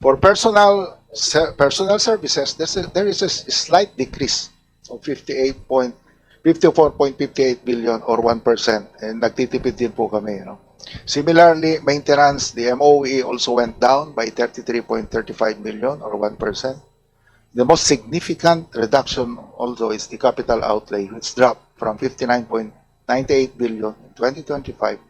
For personal personnel services, a, there is a slight decrease of 58 point 54.58 billion or 1% and nagtitipid din po kami. No? Similarly, maintenance, the MOE also went down by 33.35 million or 1%. The most significant reduction also is the capital outlay, which dropped from 59.98 billion in 2025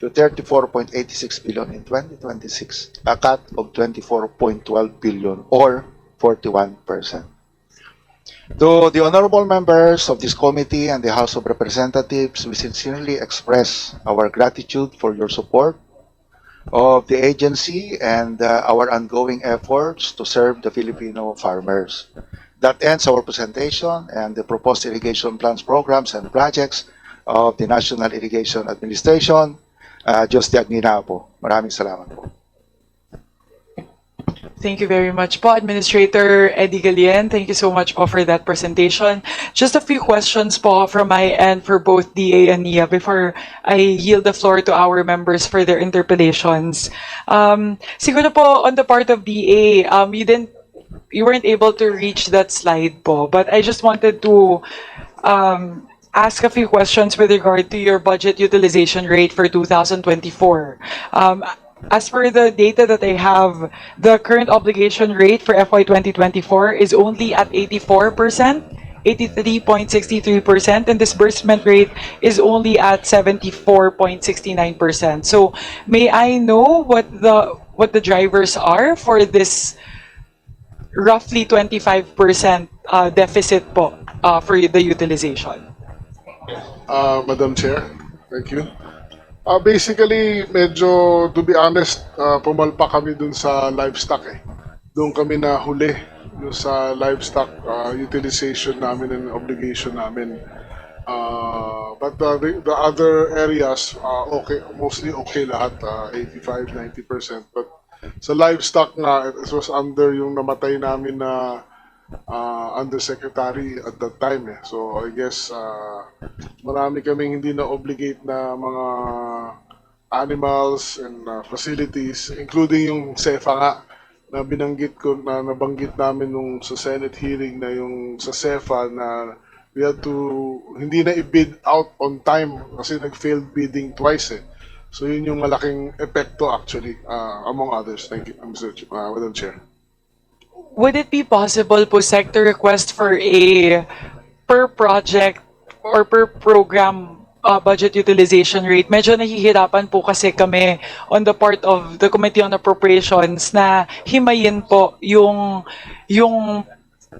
to 34.86 billion in 2026, a cut of 24.12 billion or 41%. To the honorable members of this committee and the House of Representatives, we sincerely express our gratitude for your support of the agency and uh, our ongoing efforts to serve the Filipino farmers. That ends our presentation and the proposed irrigation plans, programs, and projects of the National Irrigation Administration. Uh, Diyos Diagnina po. Maraming salamat po. Thank you very much po, Administrator Eddie Galien. Thank you so much po for that presentation. Just a few questions po from my end for both DA and NIA before I yield the floor to our members for their interpellations. Um, siguro po on the part of DA, um, you didn't, you weren't able to reach that slide po, but I just wanted to um, ask a few questions with regard to your budget utilization rate for 2024. Um, as per the data that I have, the current obligation rate for FY 2024 is only at 84%, 83.63%, and disbursement rate is only at 74.69%. So may I know what the what the drivers are for this roughly 25% uh, deficit po uh, for the utilization? Uh, Madam Chair, thank you. Uh, basically, medyo, to be honest, uh, pumalpa kami dun sa livestock eh. Doon kami na huli yung sa livestock uh, utilization namin and obligation namin. Uh, but the, the other areas, uh, okay, mostly okay lahat, uh, 85-90%. But sa livestock nga, it was under yung namatay namin na uh, undersecretary at that time eh. So I guess uh, marami kaming hindi na obligate na mga animals and uh, facilities including yung SEFA nga na binanggit ko na nabanggit namin nung sa Senate hearing na yung sa SEFA na we had to hindi na i-bid out on time kasi nag-failed bidding twice eh. So yun yung malaking epekto actually uh, among others. Thank you, Mr. Ch- uh, Madam Chair. Would it be possible po, Sec, to request for a per project or per program uh, budget utilization rate? Medyo nahihirapan po kasi kami on the part of the Committee on Appropriations na himayin po yung yung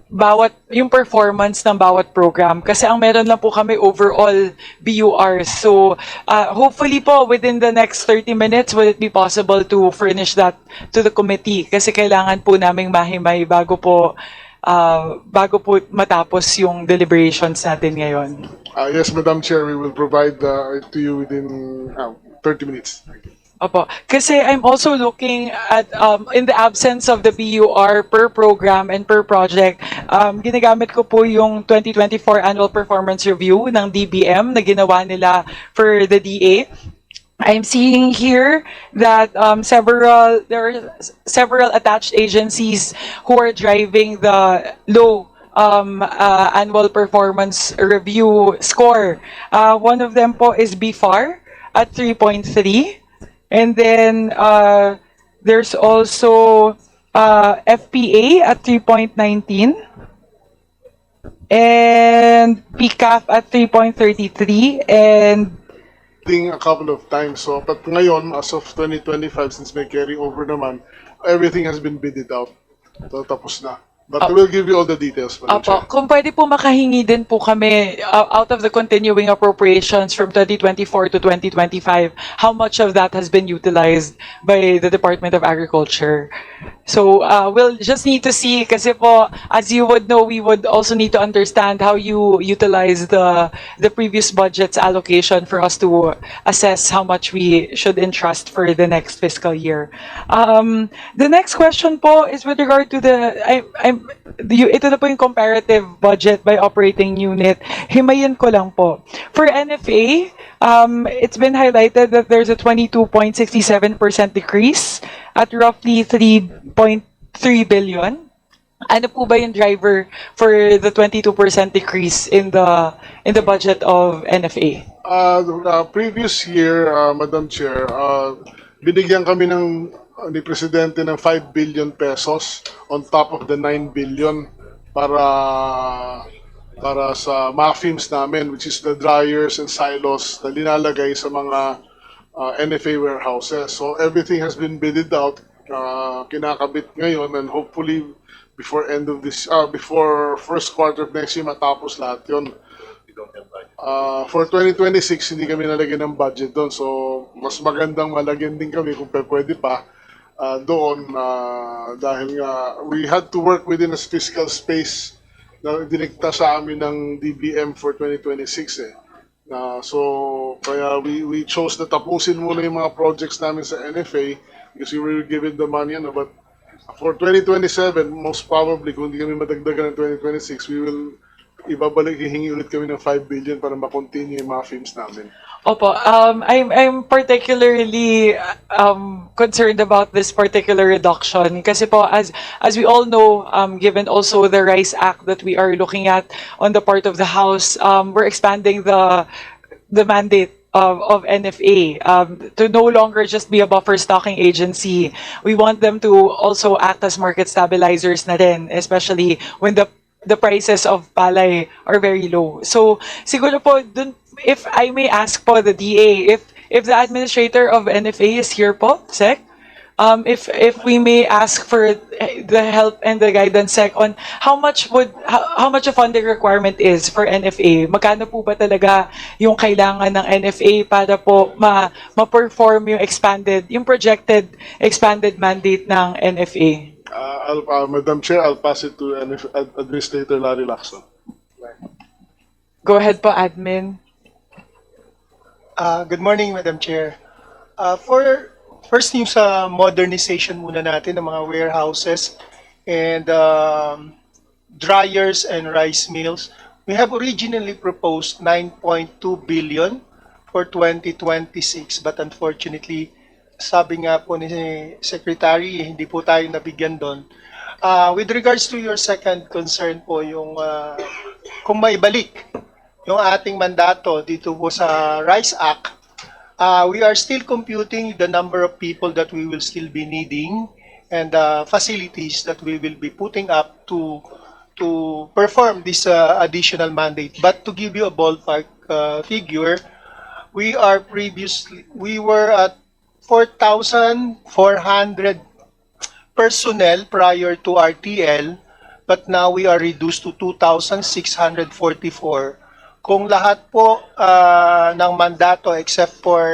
bawat yung performance ng bawat program kasi ang meron lang po kami overall BUR so uh, hopefully po within the next 30 minutes will it be possible to furnish that to the committee kasi kailangan po naming mahimay bago po uh, bago po matapos yung deliberations natin ngayon. Uh, yes, Madam Chair, we will provide uh, to you within uh, 30 minutes. Thank you. Opo. Kasi I'm also looking at, um, in the absence of the BUR per program and per project, um, ginagamit ko po yung 2024 Annual Performance Review ng DBM na ginawa nila for the DA. I'm seeing here that um, several there are several attached agencies who are driving the low um, uh, annual performance review score. Uh, one of them po is BFAR at 3.3. And then uh, there's also uh, FPA at 3.19 and PCAF at 3.33 and Thing a couple of times. So, but ngayon, as of 2025, since may carry over naman, everything has been bidded out. So, tapos na. But Opo. we'll give you all the details, Madam Opo, Chair. kung pwede po makahingi din po kami uh, out of the continuing appropriations from 2024 to 2025, how much of that has been utilized by the Department of Agriculture? So uh, we'll just need to see kasi po, as you would know, we would also need to understand how you utilize the the previous budget's allocation for us to assess how much we should entrust for the next fiscal year. Um, the next question po is with regard to the I, I'm the, ito na po yung comparative budget by operating unit. Himayin ko lang po. For NFA, um, it's been highlighted that there's a 22.67% decrease at roughly 3 point 3 billion. Ano po ba yung driver for the 22% decrease in the in the budget of NFA? Uh, uh, previous year, uh, Madam Chair, uh, binigyan kami ng ni Presidente ng 5 billion pesos on top of the 9 billion para para sa MAFIMS namin, which is the dryers and silos na linalagay sa mga uh, NFA warehouses. So everything has been bidded out, uh, kinakabit ngayon, and hopefully before end of this, uh, before first quarter of next year matapos lahat yun. Uh, for 2026, hindi kami nalagyan ng budget doon. So, mas magandang malagyan din kami kung pwede pa uh, doon uh, dahil nga we had to work within a fiscal space na dinikta sa amin ng DBM for 2026 eh. Na so, kaya we, we chose na tapusin muna yung mga projects namin sa NFA because we were given the money, ano, but for 2027, most probably, kung hindi kami madagdagan ng 2026, we will ibabalik, hihingi ulit kami ng 5 billion para makontinue yung mga films namin. Opo, um, I'm, I'm particularly um, concerned about this particular reduction kasi po as, as we all know, um, given also the RISE Act that we are looking at on the part of the House, um, we're expanding the, the mandate of, of NFA um, to no longer just be a buffer stocking agency. We want them to also act as market stabilizers na rin, especially when the the prices of palay are very low. So, siguro po, dun, if I may ask po the DA, if if the administrator of NFA is here po, Sec, um, if if we may ask for the help and the guidance sec on how much would how, how much a funding requirement is for NFA magkano po ba talaga yung kailangan ng NFA para po ma ma-perform yung expanded yung projected expanded mandate ng NFA Uh, I'll, uh, Madam Chair, I'll pass it to Ad- Administrator Larry Lacson. go ahead po admin Uh, good morning, Madam Chair. Uh, for first yung sa modernization muna natin ng mga warehouses and um, dryers and rice mills, we have originally proposed 9.2 billion for 2026 but unfortunately sabi nga po ni Secretary, hindi po tayo nabigyan doon. Uh, with regards to your second concern po, yung uh, kung maibalik yung ating mandato dito po sa RISE Act, uh, we are still computing the number of people that we will still be needing and uh, facilities that we will be putting up to to perform this uh, additional mandate. But to give you a ballpark uh, figure, we are previously we were at 4,400 personnel prior to RTL, but now we are reduced to 2,644. Kung lahat po ah, ng mandato except for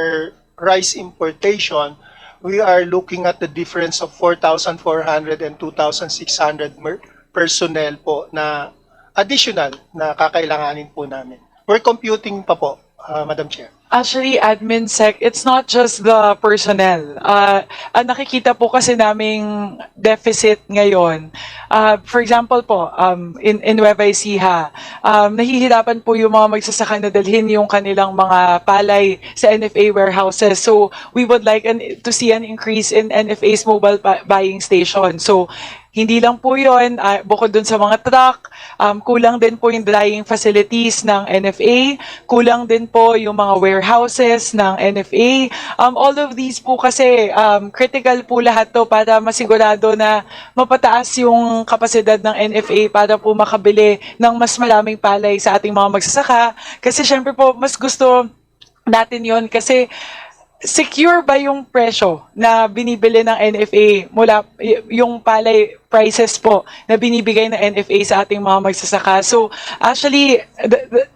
rice importation, we are looking at the difference of 4,400 and 2,600 mer- personnel po na additional na kakailanganin po namin. We're computing pa po, ah, Madam Chair. Actually, admin sec, it's not just the personnel. Uh, ang nakikita po kasi naming deficit ngayon. Uh, for example po, um, in, in Nueva Ecija, um, nahihirapan po yung mga magsasaka na dalhin yung kanilang mga palay sa NFA warehouses. So, we would like an, to see an increase in NFA's mobile bu- buying station. So, hindi lang po yun, ah, bukod dun sa mga truck, um, kulang din po yung drying facilities ng NFA, kulang din po yung mga warehouses ng NFA. Um, all of these po kasi um, critical po lahat to para masigurado na mapataas yung kapasidad ng NFA para po makabili ng mas maraming palay sa ating mga magsasaka. Kasi syempre po, mas gusto natin yon kasi secure ba yung presyo na binibili ng NFA mula yung palay prices po na binibigay ng NFA sa ating mga magsasaka. So actually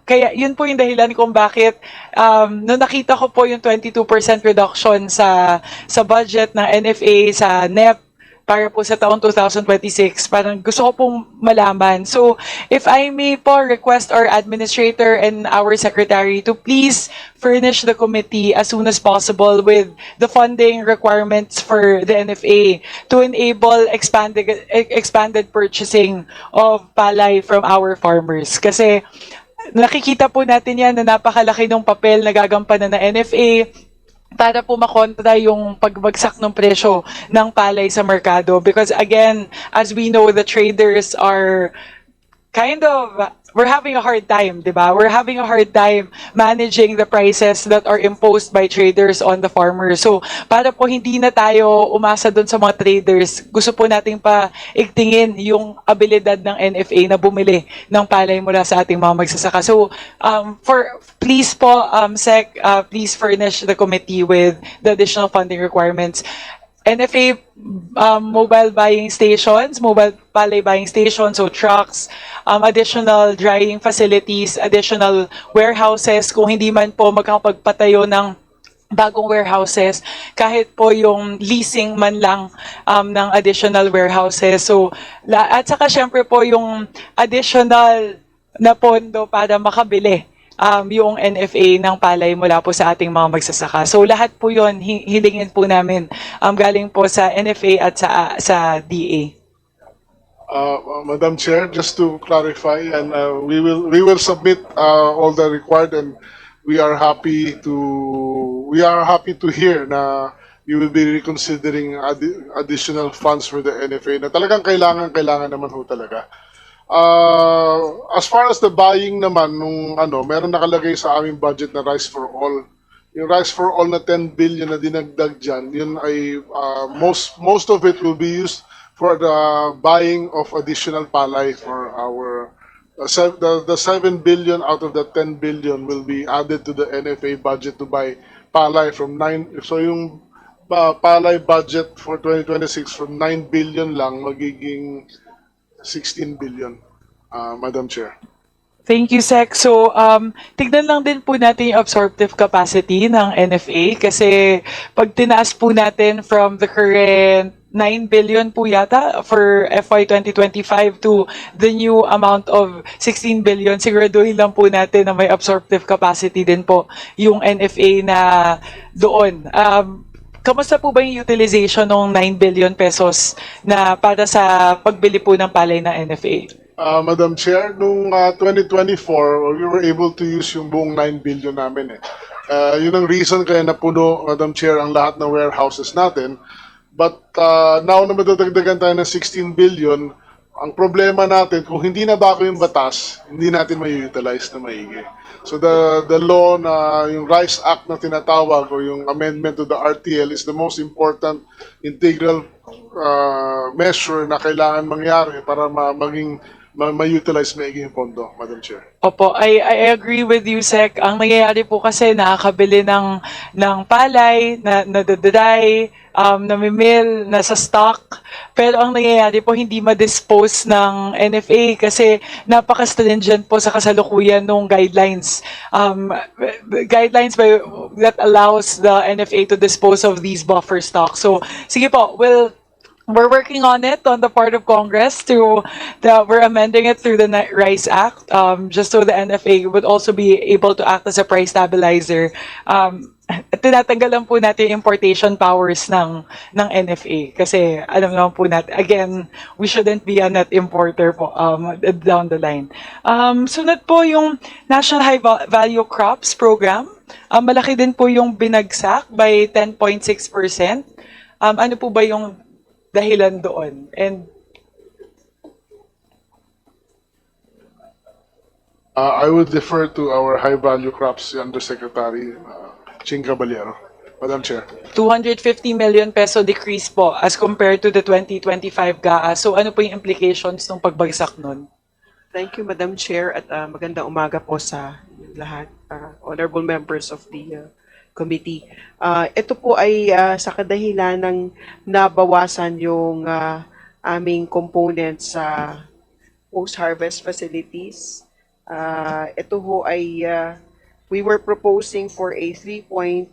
kaya yun po yung dahilan kung bakit um nung nakita ko po yung 22% reduction sa sa budget ng NFA sa NEP para po sa taong 2026. Parang gusto ko pong malaman. So, if I may po request our administrator and our secretary to please furnish the committee as soon as possible with the funding requirements for the NFA to enable expanded expanded purchasing of palay from our farmers. Kasi nakikita po natin yan na napakalaki ng papel na gagampanan ng NFA para po makontra yung pagbagsak ng presyo ng palay sa merkado. Because again, as we know, the traders are kind of we're having a hard time, 'di ba? We're having a hard time managing the prices that are imposed by traders on the farmers. So, para po hindi na tayo umasa doon sa mga traders, gusto po nating pa igtingin yung abilidad ng NFA na bumili ng palay mula sa ating mga magsasaka. So, um, for please po um, SEC, uh, please furnish the committee with the additional funding requirements. NFA um, mobile buying stations, mobile palay buying stations, so trucks, um, additional drying facilities, additional warehouses, kung hindi man po magkakapagpatayo ng bagong warehouses, kahit po yung leasing man lang um, ng additional warehouses. So, at saka syempre po yung additional na pondo para makabili um, yung NFA ng palay mula po sa ating mga magsasaka. So lahat po yon hi- hilingin po namin um, galing po sa NFA at sa sa DA. Uh, Madam Chair, just to clarify, and uh, we will we will submit uh, all the required, and we are happy to we are happy to hear na you will be reconsidering addi- additional funds for the NFA na talagang kailangan kailangan naman ho talaga. Uh, as far as the buying naman nung ano, meron nakalagay sa aming budget na Rice for All. Yung Rice for All na 10 billion na dinagdag dyan, yun ay uh, most most of it will be used for the buying of additional palay for our uh, the, the 7 billion out of the 10 billion will be added to the NFA budget to buy palay from 9 so yung uh, palay budget for 2026 from 9 billion lang magiging 16 billion uh, Madam Chair Thank you, Sec. So, um, tignan lang din po natin yung absorptive capacity ng NFA kasi pag tinaas po natin from the current 9 billion po yata for FY 2025 to the new amount of 16 billion, siguraduhin lang po natin na may absorptive capacity din po yung NFA na doon. Um, Kamusta po ba yung utilization ng 9 billion pesos na para sa pagbili po ng palay ng NFA? Uh, Madam Chair, nung uh, 2024, we were able to use yung buong 9 billion namin eh. Uh, yun ang reason kaya napuno, Madam Chair, ang lahat ng warehouses natin. But uh, now na madadagdagan tayo ng 16 billion, ang problema natin, kung hindi na bago yung batas, hindi natin may utilize na maigi. So the the law na yung Rice Act na tinatawag o yung amendment to the RTL is the most important integral uh, measure na kailangan mangyari para ma maging ma- ma-utilize maigi yung pondo, Madam Chair. Opo, I, I agree with you, Sec. Ang nangyayari po kasi nakakabili ng, ng palay, na, nadadry, um, namimil, nasa stock. Pero ang nangyayari po, hindi ma-dispose ng NFA kasi napaka-stringent po sa kasalukuyan ng guidelines. Um, guidelines by, that allows the NFA to dispose of these buffer stocks. So, sige po, we'll we're working on it on the part of Congress to the we're amending it through the Rice Act um, just so the NFA would also be able to act as a price stabilizer. Um, at tinatanggalan po natin yung importation powers ng ng NFA kasi alam naman po natin again we shouldn't be a net importer po um, down the line. Um, sunod po yung National High Va- Value Crops Program. Um, malaki din po yung binagsak by 10.6%. Um, ano po ba yung dahilan doon. And Uh, I would defer to our high-value crops Undersecretary uh, Ching Caballero. Madam Chair. 250 million peso decrease po as compared to the 2025 GAA. So ano po yung implications ng pagbagsak nun? Thank you, Madam Chair, at uh, magandang umaga po sa lahat, uh, honorable members of the uh, committee. Uh, ito po ay uh, sa kadahilan ng nabawasan yung uh, aming components sa post-harvest facilities. Uh, ito ho ay uh, we were proposing for a 3.9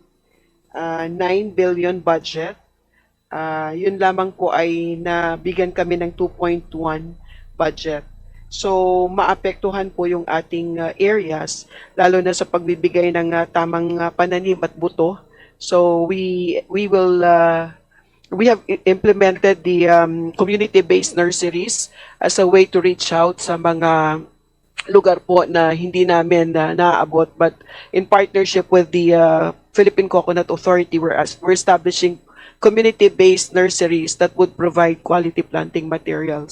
billion budget. Uh, yun lamang po ay nabigyan kami ng 2.1 budget. So, maapektuhan po yung ating uh, areas, lalo na sa pagbibigay ng uh, tamang uh, pananim at buto. So, we we will uh, we have implemented the um, community-based nurseries as a way to reach out sa mga lugar po na hindi namin na naaabot but in partnership with the uh, Philippine Coconut Authority, we're, as, we're establishing community-based nurseries that would provide quality planting materials